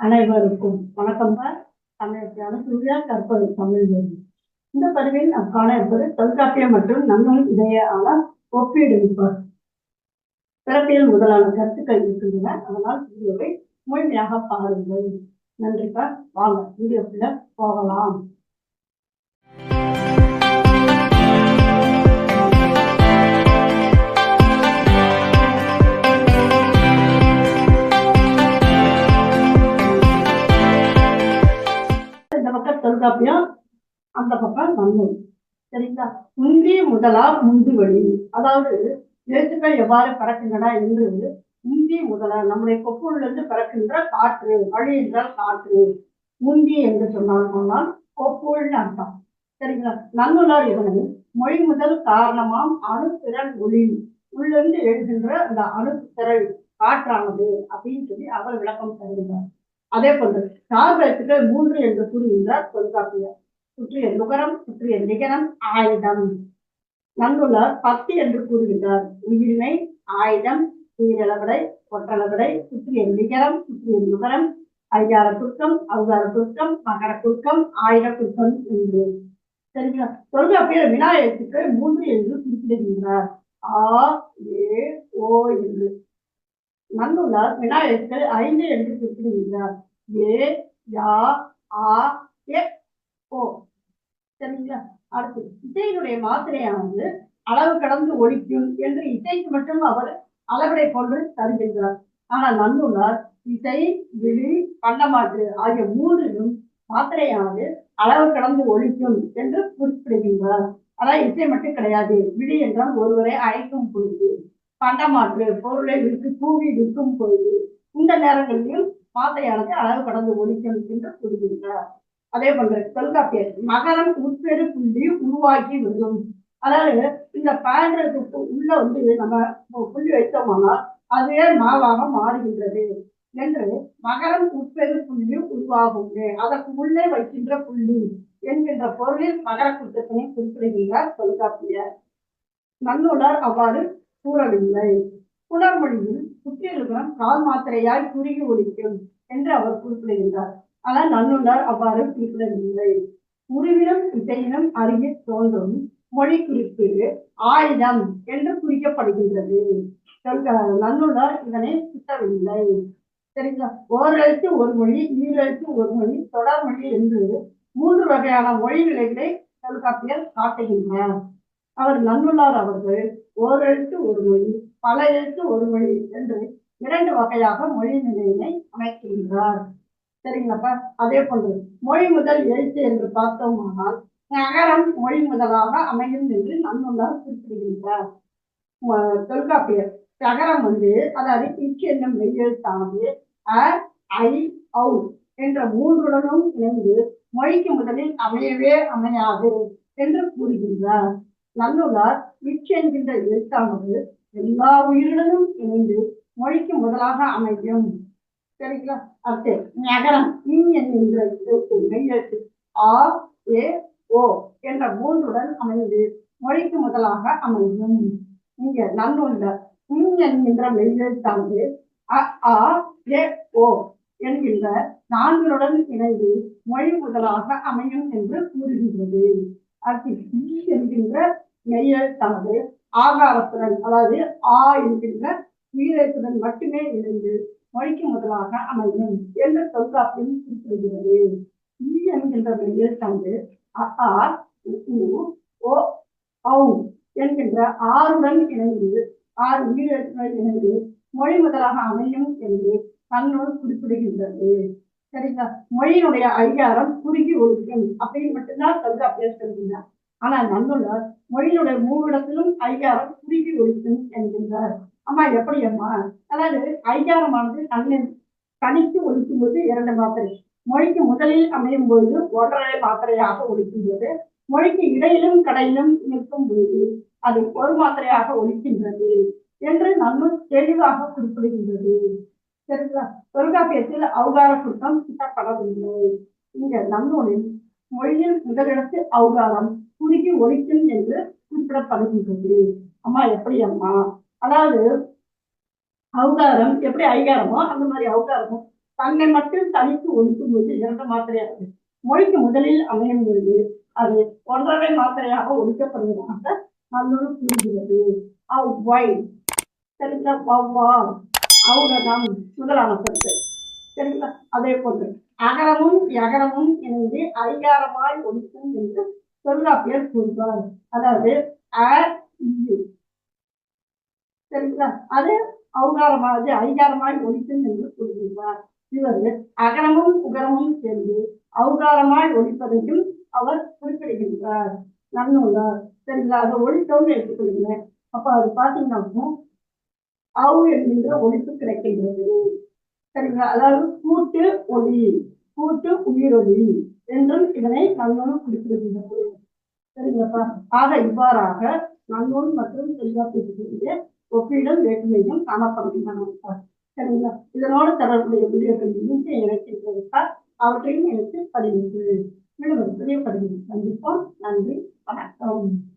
அனைவருக்கும் வணக்கம் தமிழ் சூர்யா கற்பது தமிழ் இந்த பதிவில் நாம் காண இருப்பது தொல்காப்பியம் மற்றும் நம்மும் இடையான ஒப்பீடு இருப்பார் பிறப்பியல் முதலான கருத்துக்கள் இருக்கின்றன. அதனால் வீடியோவை முழுமையாக பாருங்கள். நன்றிப்பா வாங்க வீடியோக்குள்ள போகலாம். அந்த பக்கம் நன்மை சரிங்களா? முந்தி முதலா முந்து வழி. அதாவது எழுத்துக்கள் எவ்வாறு பறக்கின்றன என்று முந்தி முதலா நம்முடைய இருந்து பறக்கின்ற காற்று வழி என்றால் காற்று. முந்தி என்று சொன்னால் சொன்னால் அர்த்தம். சரிங்களா? நன்னுலார் இதனை மொழி முதல் காரணமாம் அணுத்திறன் ஒளி. உள்ளிருந்து எழுகின்ற அந்த அணுத்திறல் காற்றானது அப்படின்னு சொல்லி அவர் விளக்கம் தருகிறார். அதே போன்று சார்பெழுத்துக்கள் மூன்று என்று கூறுகின்றார் தொல்காப்பியர். சுற்றிய நுகரம் சுற்றிய நிகரம் ஆயுதம். நன்னுள்ள பத்து என்று கூறுகின்றார். உயிரினை ஆயுதம் உயிரிழவிடை ஒற்றளவிடை சுற்றிய நிகரம் சுற்றிய நுகரம் அதிகார குறுக்கம் அவுகார குறுக்கம் மகர குறுக்கம் ஆயுத குறுக்கம் என்று. சரிங்களா? தொல்காப்பியர் விநாயகத்துக்கு மூன்று என்று குறிப்பிடுகின்றார். ஆ ஏ ஓ என்று. நன்னுள்ளார் விநாயகர்கள் ஐந்து என்று குறிப்பிடுகின்றார். ஏ யா ஆ எ ஓ. சரிங்களா? அடுத்து இசையினுடைய மாத்திரையானது அளவு கடந்து ஒழிக்கும் என்று இசைக்கு மட்டும் அவர் அளவிடை கொண்டு தருகின்றார். ஆனால் நன்னுள்ளார் இசை விழி பண்டமாற்று ஆகிய மூன்றிலும் மாத்திரையானது அளவு கடந்து ஒழிக்கும் என்று குறிப்பிடுகின்றார். அதான் இசை மட்டும் கிடையாது. விழி என்றால் ஒருவரை அழைக்கும் பொழுது பண்டமாற்று பொருளை விற்று கூவி விற்கும் பொழுது இந்த நேரங்களிலும் மாத்திரையானது அளவு கடந்து ஒழிக்கும் என்று கூறுகின்றார். அதே போன்று தொல்காப்பியர் மகரம் உட்பெரு புள்ளி உருவாக்கி விடும். அதாவது இந்த பேண்டத்துக்கு உள்ள வந்து நம்ம புள்ளி வைத்தோம்னா அதுவே மாவாக மாறுகின்றது. என்று மகரம் உட்பெரு புள்ளி உருவாகும். அதற்கு உள்ளே வைக்கின்ற புள்ளி என்கின்ற பொருளில் மகர குற்றத்தினை குறிப்பிடுகிறார் தொல்காப்பியர். நன்னுடர் அவ்வாறு கூறவில்லை. புலர்மொழியில் சுற்றியிருக்கிறோம் கால் மாத்திரையாய் குறுகி ஒழிக்கும் என்று அவர் குறிப்பிடுகின்றார். ஆனால் நன்னுள்ளார் அவ்வாறு குறிப்பிடவில்லை உருவினம் இசையினம் அருகே தோன்றும் மொழி குறிப்பு ஆயுதம் என்று குறிக்கப்படுகின்றது. நன்னுள்ளார் இதனை சுட்டவில்லை. சரிங்களா? ஓரெழுத்து ஒரு மொழி ஈரெழுத்து ஒரு மொழி தொடர்மொழி என்று மூன்று வகையான மொழி நிலைகளை தொல்காப்பியர் காட்டுகின்றார். அவர் நன்னுள்ளார் அவர்கள் ஓரெழுத்து ஒரு மொழி பல எழுத்து ஒரு மொழி என்று இரண்டு வகையாக மொழி நிலையினை அமைக்கின்றார். சரிங்களாப்பா? அதே போன்று மொழி முதல் எழுத்து என்று பார்த்தோமானால் நகரம் மொழி முதலாக அமையும் என்று நன்னுள்ளார் குறிப்பிடுகின்றார். தொல்காப்பியர். நகரம் வந்து அதாவது இக்கு என்னும் மெய்யெழுத்தானது அ ஐ ஔ என்ற மூன்றுடனும் இணைந்து மொழிக்கு முதலில் அமையவே அமையாது என்று கூறுகின்றார். நல்லுள்ளார் இச் என்கின்ற எழுத்தானது எல்லா உயிருடனும் இணைந்து மொழிக்கு முதலாக அமையும். சரிங்களா? அடுத்து நகரம். இன் மெய்யெழுத்து ஆ ஏ ஓ என்ற மூன்றுடன் அமைந்து மொழிக்கு முதலாக அமையும். இங்க நல்லுள்ள என்கின்ற மெய்யெழுத்தானது அ ஆ ஏ ஓ என்கின்ற நான்களுடன் இணைந்து மொழி முதலாக அமையும் என்று கூறுகின்றது. அடுத்து ஈ என்கின்ற மெய்யெழுத்தானது ஆகாரத்துடன் அதாவது ஆ என்கின்ற உயிரெழுத்துடன் மட்டுமே இணைந்து மொழிக்கு முதலாக அமையும். என்ற தொல்காப்பியம் குறிப்பிடுகிறது? ஈ என்கின்ற மெய்யெழுத்தானது அ ஓ ஔ என்கின்ற ஆறுடன் இணைந்து ஆறு உயிரெழுத்துடன் இணைந்து மொழி முதலாக அமையும் என்று தன்னோடு குறிப்பிடுகின்றது. சரிங்களா? மொழியினுடைய அதிகாரம் குறுகி ஒழிக்கும் அப்படின்னு மட்டும்தான் தொல்காப்பியர் சொல்கின்றார். ஆனால் நன்னுள்ளார் மொழியினுடைய மூவிடத்திலும் அதிகாரம் குறுகி ஒழிக்கும் என்கின்றார். அம்மா எப்படி அம்மா அதாவது அதிகாரமானது தன்னை தனித்து ஒழிக்கும் போது இரண்டு மாத்திரை. மொழிக்கு முதலில் அமையும் பொழுது ஒன்றரை மாத்திரையாக ஒழிக்கின்றது மொழிக்கு இடையிலும் கடையிலும் நிற்கும் பொழுது அது ஒரு மாத்திரையாக ஒழிக்கின்றது என்று நம்ம தெளிவாக குறிப்பிடுகின்றது. சரிங்களா தொல்காப்பியத்தில் அவகார குற்றம் கிட்டப்படவில்லை இங்க நன்னூலில் மொழியில் முதலிடத்து அவகாரம் குறுகி ஒழிக்கும் என்று குறிப்பிடப்படுகின்றது. அம்மா எப்படி அம்மா அதாவது அவகாரம் எப்படி ஐகாரமோ அந்த மாதிரி அவகாரமும் தன்னை மட்டும் தனித்து ஒழிக்கும் போது இரண்டு மாத்திரையாக மொழிக்கு முதலில் அமையும் பொழுது அது ஒன்றரை மாத்திரையாக ஒழிக்கப்படுவதாக நல்லொரு அவ் அவ்வை சரிங்களா? வௌவால் ஔடதம் முதலான சொற்கள் சரிங்களா? அதே போன்று அகரமும் எகரமும் இணைந்து ஐகாரமாய் ஒழிக்கும் என்று தொல்காப்பியர் கூறுவார். அதாவது அ சரிங்களா அது ஔகாரமாக அதிகாரமாய் ஒழிக்கும் என்று கூறுகின்றார். இவர் அகரமும் உகரமும் சேர்ந்து ஔகாரமாய் ஒழிப்பதையும் அவர் குறிப்பிடுகின்றார். நன்னூலார் சரிங்களா அதை ஒழித்தோம்னு எடுத்துக்கொள்ளுங்க அப்ப அது பாத்தீங்கன்னா அவு என்கின்ற ஒழிப்பு கிடைக்கின்றது. சரிங்களா? அதாவது கூட்டு ஒளி கூட்டு உயிரொலி என்றும் இதனை நன்னூல் குறிப்பிடுகின்றது. சரிங்களாப்பா? ஆக இவ்வாறாக நன்னூல் மற்றும் செல்வாக்கு ஒப்பீடும் வேற்றுமையும் காணப்படுகின்றன. சரிங்களா? இதனோட தொடர்புடைய வீடியோக்கள் இணைந்து இணைக்கின்றதற்கால் அவற்றையும் எனக்கு பதிவு மீண்டும் பதிவு சந்திப்போம் நன்றி. வணக்கம்.